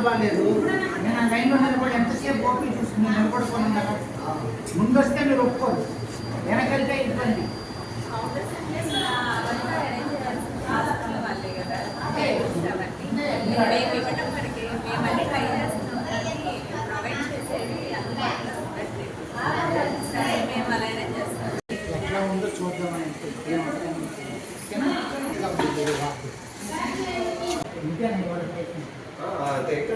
బాగాలేదు నేను ఆ లైన్లో నిలబడి ఎంతసేపు ఓపీ చూసుకుని నిలబడుకొని ఉన్నాను ముందు వస్తే మీరు ఒప్పుకోరు. వెనకెళ్తే ఇబ్బంది. కాంగ్రెస్ అంటే అవంతా అరేంజ్ చేయాల్సింది హాస్పిటల్ వాళ్ళే కదా కాబట్టి మేము ఇవ్వటం మనకి మేమన్నీ ట్రై చేస్తున్నాం కానీ ప్రొవైడ్ చేసేది అందుబాటులో ఉండట్లేదు సరే మేము అలా అరేంజ్ చేస్తాం ఎట్లా ఉందో చూద్దామని ఏమంటారు ఇంతేనండి వాళ్ళ ప్రయత్నం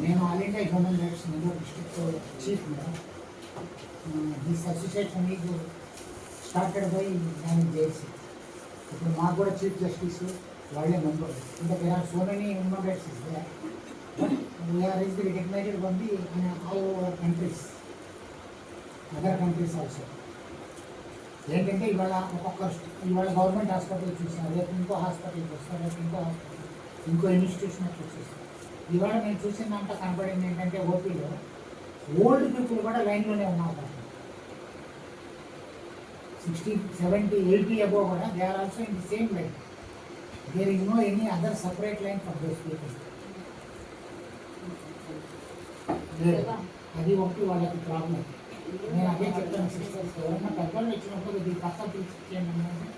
నేను all India human rights Nellore district chief this association is started by నేను జేసీ ఇప్పుడు మాకు కూడా చీఫ్ జస్టిస్ వాళ్ళే మెంబర్ ఇంకా there are so many human rights is there but we are is the recognized one the all over countries other countries also ఏంటంటే ఇవాళ ఒక్కొక్క ఇవాళ గవర్నమెంట్ హాస్పిటల్ చూసాం రేపు ఇంకో హాస్పిటల్కి వస్తాం రేపు ఇంకో హాస్పిటల్ ఇంకో ఇన్స్టిట్యూషన్ చూసేస్తాం ఇవాళ నేను చూసిందంతా కనపడింది ఏంటంటే ఓపీలో ఓల్డ్ పీపుల్ కూడా లైన్లోనే ఉన్నారు సిక్స్టీ సెవెంటీ ఎయిటీ అబో కూడా they are also in the same line there is no any other separate line for those people అది ఒకటి వాళ్ళకి ప్రాబ్లం నేను అదే చెప్తాను సిస్టర్స్ ఎవరైనా పెద్దలు వచ్చినప్పుడు ఇది పక్క తీర్చేయండి అన్నది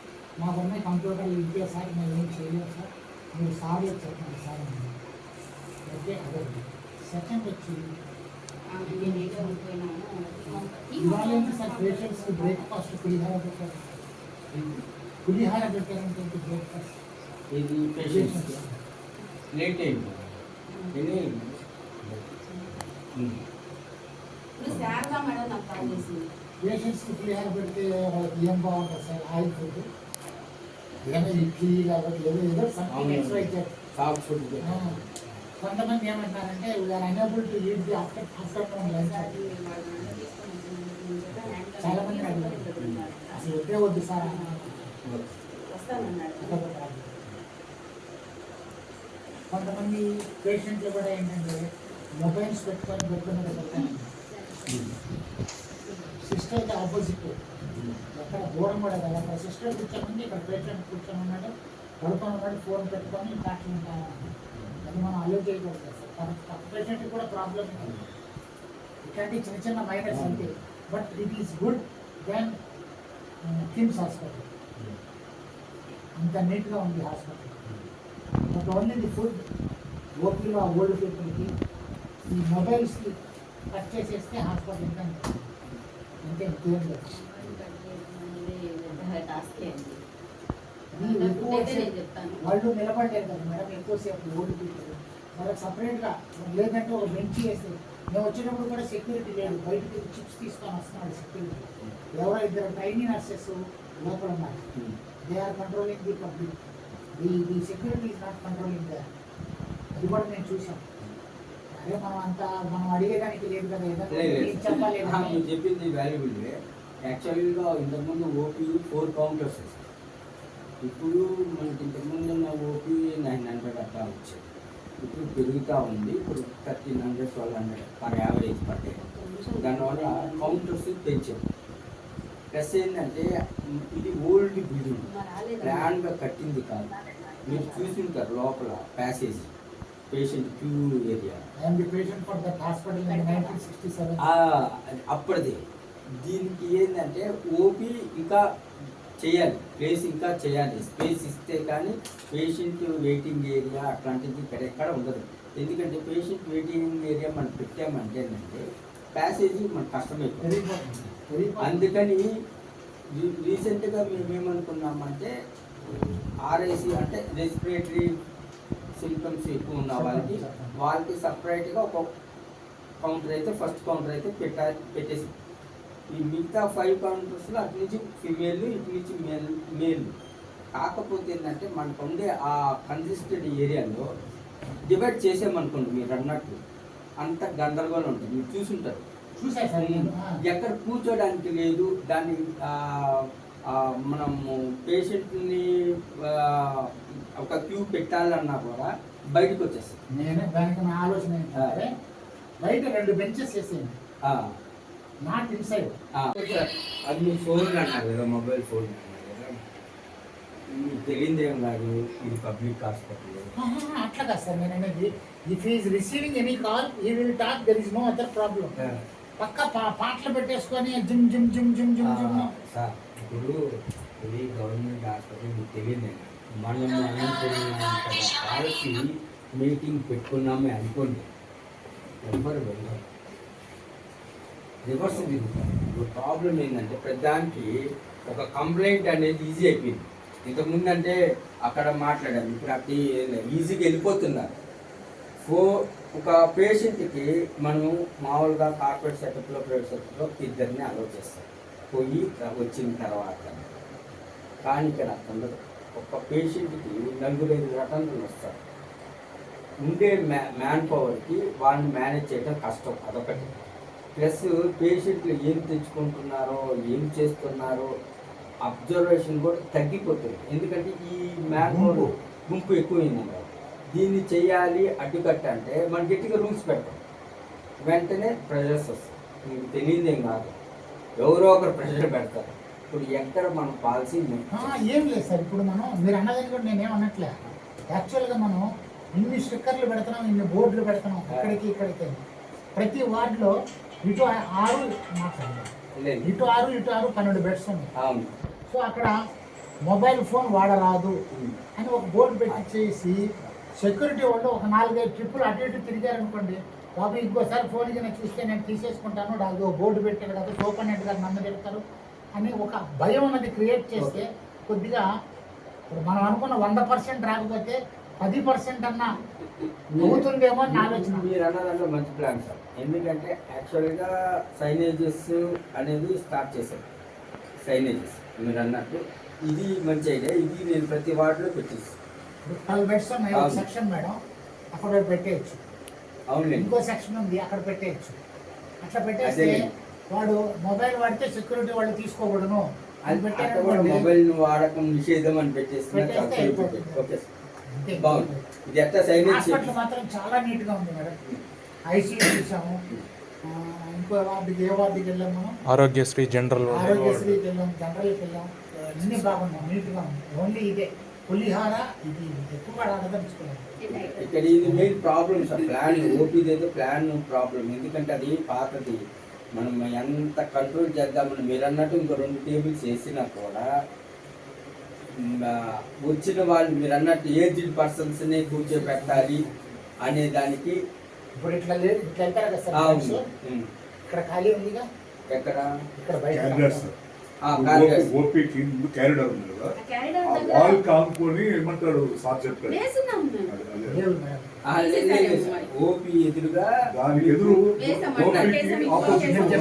మాకున్న కంప్యూటర్లు ఇంతే సార్ మేము ఏం చేయలేము సార్ మీరు సార్ చెప్పండి సార్ అన్నారు. ఓకే అదే సెకండ్ వచ్చి ఇవాళ ఏంటి సార్ పేషెంట్స్ బ్రేక్ఫాస్ట్ పులిహార పెట్టారు పులిహార పెట్టారంటే బ్రేక్ఫాస్ట్ ఇది పేషెంట్స్ లేట్ అయింది ఇది ఇప్పుడు శారదా మేడం నాకు కాల్ చేసింది. పేషెంట్స్కి పులిహార పెడితే వాళ్ళకి ఏం బాగుంటుంది సార్? ఆయిల్ ఫుడ్ ఏదైనా ఇడ్లీ లేకపోతే ఏదో ఏదో సంథింగ్ ఎక్స్ట్రా సాఫ్ట్ ఫుడ్ కొంతమంది ఏమంటారంటే we are unable to lead the after afternoon lunch చాలా మంది అడిగారు. అసలు వద్దే వద్దు సార్. కొంతమంది పేషెంట్లు కూడా ఏంటంటే మొబైల్స్ పెట్టుకొని బెడ్ మీద పెడతాను సిస్టర్ అయితే ఆపోజిట్ ఎక్కడ దూరం కూడా కదా. అక్కడ సిస్టర్ కూర్చొని ఇక్కడ పేషెంట్ కూర్చొని ఉన్నాడు పడుకొని ఉన్నాడు ఫోన్ పెట్టుకొని మాట్లాడుకుంటాను అది మనం అలో చేయకూడదు సార్ పేషెంట్ కూడా ప్రాబ్లం ఇట్లాంటి చిన్న చిన్న మైనస్ అంతే but it is good then KIMS hospital అంత నీట్గా ఉంది hospital but only the food ఓపీలో ఆ ఓల్డ్ పీపుల్కి ఈ మొబైల్స్కి కట్ చేసేస్తే హాస్పిటల్ ఇంకా అంతే. ఇంకేం వాళ్ళు నిలబడలేదు కదా మేడం ఎక్కువసేపు ఓల్డ్ పీపుల్ వాళ్ళకి సపరేట్గా లేదంటే ఒక బెంచ్ వేసి మేము వచ్చేటప్పుడు కూడా సెక్యూరిటీ లేదు. బయటకి చిప్స్ తీసుకొని వస్తున్నాడు సెక్యూరిటీ ఎవరో ఇద్దరు ట్రైనింగ్ నర్సెస్ లోపల ఉన్నారు. They are controlling the public the the security is not controlling they అది కూడా నేను చూసాం. మీరు చెప్పింది వాల్యుబుల్ యాక్చువల్గా ఇంతకుముందు ఓపీ ఫోర్ కౌంటర్స్ ఇప్పుడు మనకి ఇంతకుముందు ఉన్న ఓపీ నైన్ హండ్రెడ్ అట్లా వచ్చేది ఇప్పుడు పెరుగుతూ ఉంది. ఇప్పుడు thirteen hundred twelve hundred per average day దానివల్ల కౌంటర్స్ పెంచాం. ప్లస్ ఏంటంటే ఇది ఓల్డ్ బిల్డింగ్? ప్లాన్గా కట్టింది కాదు. మీరు చూసింటారు లోపల passage patient queue area the patient for that hospital in 1967. అప్పటిది. దీనికి ఏంటంటే ఓపీ ఇంకా చేయాలి. ప్లేస్ ఇంకా చేయాలి. స్పేస్ ఇస్తే కానీ పేషెంట్ వెయిటింగ్ ఏరియా అట్లాంటిది ఇక్కడ ఎక్కడ ఉండదు. ఎందుకంటే పేషెంట్ వెయిటింగ్ ఏరియా మనం పెట్టామంటే ఏంటంటే ప్యాసేజీ మనకు కష్టమైపోతుంది. అందుకని రీసెంట్గా మేము ఏమనుకున్నామంటే ఆర్ఐసి అంటే రెస్పిరేటరీ సిమ్టమ్స్ ఎక్కువ ఉన్న వాళ్ళకి వాళ్ళకి సపరేట్గా ఒక కౌంటర్ అయితే ఫస్ట్ కౌంటర్ అయితే పెట్టా పెట్టేసి. ఈ మిగతా ఫైవ్ కౌంటర్స్లో అటు నుంచి ఫిమేల్ ఇటు నుంచి మేల్ మేల్ కాకపోతే ఏంటంటే మనకు ఉండే ఆ కన్సిస్టెంట్ ఏరియాలో డివైడ్ చేసామనుకోండి మీరు అన్నట్టు అంత గందరగోళం ఉంటుంది. మీరు చూసుంటారు. ఎక్కడ కూర్చోడానికి లేదు దాన్ని మనము పేషెంట్ని ఒక క్యూ పెట్టాలన్నా కూడా బయటకు వచ్చేస్తాం నేను దానికి నా ఆలోచన ఏంటంటే బయట రెండు బెంచెస్ వేసేయండి. ఆ, నాట్ ఇన్సైడ్. ఆ. అది మీ ఫోన్ అన్నారు కదా మొబైల్ ఫోన్ మీకు తెలియదు ఏం కాదు ఇది పబ్లిక్ హాస్పిటల్. అట్లా కాదు సార్ నేను అనేది if is receiving any call he will talk there is no other problem పక్క పా- పాటలు పెట్టేసుకొని gym gym gym gym gym gym. Sir. ఇప్పుడు ఇది గవర్నమెంట్ హాస్పిటల్ మీకు తెలియదు. మనం అనుకున్నంత పాలసీ మీటింగ్ పెట్టుకున్నామే అనుకోండి. ఎవరు వెళ్ళరు. రివర్స్ తిరుగుతారు. ఇప్పుడు ప్రాబ్లం ఏంటంటే ప్రధానికి ఒక కంప్లైంట్ అనేది ఈజీ అయిపోయింది. ఇంతకుముందు అంటే అక్కడ మాట్లాడారు. ఇప్పుడు అక్కడ ఈజీగా వెళ్ళిపోతున్నారు. ఫో ఒక పేషెంట్కి మనం మామూలుగా కార్పొరేట్ సెటప్లో ప్రైవేట్ సెటప్లో ఇద్దరిని అలౌ చేస్తాం పోయి వచ్చిన తర్వాత. కానీ ఇక్కడ అట్లా ఉండదు ఒక పేషెంట్కి నలుగురు ఐదు రకాలు వస్తారు ఉండే మ్యా మ్యాన్ పవర్కి వాళ్ళని మేనేజ్ చేయడం కష్టం అదొకటి. ప్లస్ పేషెంట్లు ఏం తెచ్చుకుంటున్నారో ఏం చేస్తున్నారో అబ్జర్వేషన్ కూడా తగ్గిపోతుంది. ఎందుకంటే ఈ మ్యాన్ పవర్ గుంపు ఎక్కువైంది. దీన్ని చేయాలి అడ్డుకట్ట అంటే మనం గట్టిగా రూల్స్ పెట్టాం. వెంటనే ప్రెషర్స్ వస్తాయి. మీకు తెలియదేం కాదు. ఎవరో ఒకరు ప్రెషర్ పెడతారు. ఇప్పుడు ఎక్కడ మన పాలసీ ఏం లేదు సార్. ఇప్పుడు మనం మీరు అన్నదాన్ని కూడా నేనేం అనట్లే. యాక్చువల్గా మనం ఇన్ని స్టిక్కర్లు పెడుతున్నాం ఇన్ని బోర్డులు పెడుతున్నాం ఇక్కడికి ఇక్కడికి. ప్రతి వార్డులో ఇటు ఆరు మాట్లాడాలి లేదు ఇటు ఆరు ఇటు ఆరు పన్నెండు బెడ్స్ ఉన్నాయి. సో అక్కడ మొబైల్ ఫోన్ వాడరాదు అని ఒక బోర్డు పెట్టి చేసి సెక్యూరిటీ వాళ్ళు ఒక నాలుగైదు ట్రిప్పులు అటు ఇటు తిరిగారనుకోండి బాబు ఇంకోసారి ఫోన్ కింద చూస్తే నేను తీసేసుకుంటాను అది బోర్డు పెట్టారు కదా సూపరింటెండెంట్ గారు నన్ను తిడతారు అని ఒక భయం అన్నది క్రియేట్ చేస్తే కొద్దిగా ఇప్పుడు మనం అనుకున్న వంద పర్సెంట్ రాకపోతే పది పర్సెంట్ అన్నా అవుతుందేమో అని ఆలోచన. మీరు అన్నదాంట్లో మంచి ప్లాన్ సార్ ఎందుకంటే యాక్చువల్గా సైనేజెస్ అనేది స్టార్ట్ చేశారు. సైనేజెస్ మీరు అన్నట్టు. ఇది మంచి ఐడియా ఇది నేను ప్రతి వార్డులో పెట్టేసి ట్వెల్వ్ బెడ్స్ ఉన్నాయి. సెక్షన్ మేడం అక్కడ పెట్టేయచ్చు. ఇంకో సెక్షన్ ఉంది అక్కడ పెట్టేయచ్చు. అట్లా పెట్టేస్తే. వాడు మొబైల్ వాడితే సెక్యూరిటీ వాళ్ళు తీసుకోకూడదు. అని అది పెట్టారనుకోండి. మొబైల్ వాడకం నిషేధం అని పెట్టేస్తున్నా పెట్టేస్తే చాలా అయిపోతుంది. Okay sir. అంతే. బాగుంది. ఇది ఎట్లా హాస్పిటల్ మాత్రం చాలా నీట్గా ఉంది మేడం. ఐసీయూ చూసాము. ఇంకో వార్డుకి ఏ వార్డుకి వెళ్ళాం మనం? ఆరోగ్యశ్రీ జనరల్ ఆరోగ్యశ్రీకి వెళ్ళాం జనరల్కి వెళ్ళాం. అన్ని బాగున్నాం నీట్గా ఉంది ఓన్లీ ఇదే. పులిహార ఇది ఇక్కడ ఇది మెయిన్ ప్రాబ్లమ్ సార్ ప్లాన్ ఓపీది అయితే ప్లాన్ ప్రాబ్లం ఎందుకంటే అది పాతది. మనం ఎంత కంట్రోల్ చేద్దామని మీరు అన్నట్టు ఇంకో రెండు టేబుల్స్ వేసినా కూడా వచ్చిన వాళ్ళు మీరు అన్నట్టు ఏజ్డ్ పర్సన్స్ని కూర్చోబెట్టాలి అనే దానికి ఇప్పుడు ఇట్లా లేదు ఇట్లా వెళ్తారు కదా సార్. ఇక్కడ ఖాళీ ఉందిగా? ఎక్కడ? ఇక్కడ బయట. క్యారిడర్ ఉంది కదా ఆ వాల్ ఏమంటారు? సార్ చెప్పారు. ఓపీ ఎదురుగా దానికి ఎదురు ఓపీకి ఆపోజిట్ ఒక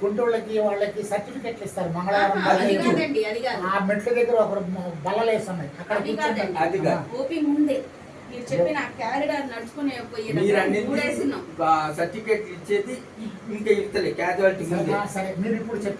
కుంటోళ్ళకి వాళ్ళకి సర్టిఫికెట్లు ఇస్తారు మంగళవారం ఆ మెట్ల దగ్గర ఒకరు బల్లలు వేస్తున్నాయి అక్కడ మీరు చెప్పిన క్యారిడార్ నడుచుకునే సర్టిఫికేట్ ఇచ్చేది ఇంకా ఇస్తలే క్యాజువాలిటీ ముందే. సరే మీరు ఇప్పుడు చెప్పండి.